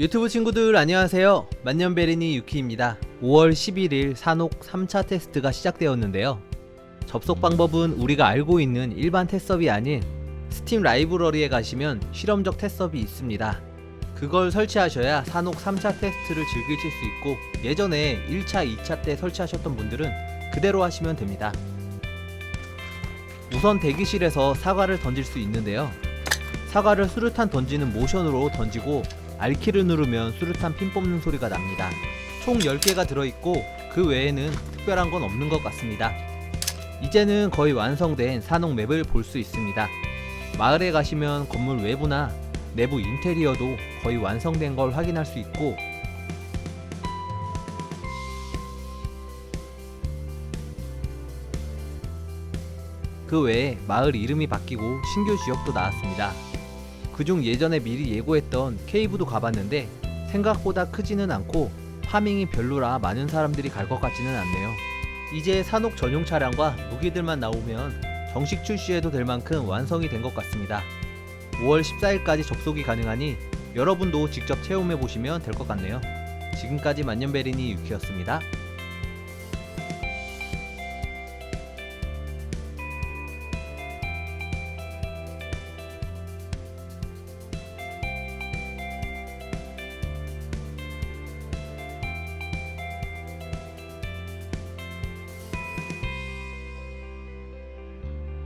유튜브 친구들 안녕하세요. 만년베리니 유키입니다. 5월 11일 산옥 3차 테스트가 시작되었는데요. 접속 방법은 우리가 알고 있는 일반 테스업이 아닌 스팀 라이브러리에 가시면 실험적 테스업이 있습니다. 그걸 설치하셔야 산옥 3차 테스트를 즐기실 수 있고 예전에 1차, 2차 때 설치하셨던 분들은 그대로 하시면 됩니다. 우선 대기실에서 사과를 던질 수 있는데요. 사과를 수류탄 던지는 모션으로 던지고 R키를 누르면 수류탄 핀 뽑는 소리가 납니다. 총 10개가 들어있고 그 외에는 특별한 건 없는 것 같습니다. 이제는 거의 완성된 산옥 맵을 볼 수 있습니다. 마을에 가시면 건물 외부나 내부 인테리어도 거의 완성된 걸 확인할 수 있고 그 외에 마을 이름이 바뀌고 신규 지역도 나왔습니다. 그중 예전에 미리 예고했던 케이브도 가봤는데 생각보다 크지는 않고 파밍이 별로라 많은 사람들이 갈 것 같지는 않네요. 이제 산옥 전용 차량과 무기들만 나오면 정식 출시해도 될 만큼 완성이 된 것 같습니다. 5월 14일까지 접속이 가능하니 여러분도 직접 체험해 보시면 될 것 같네요. 지금까지 만년베리니 유키였습니다.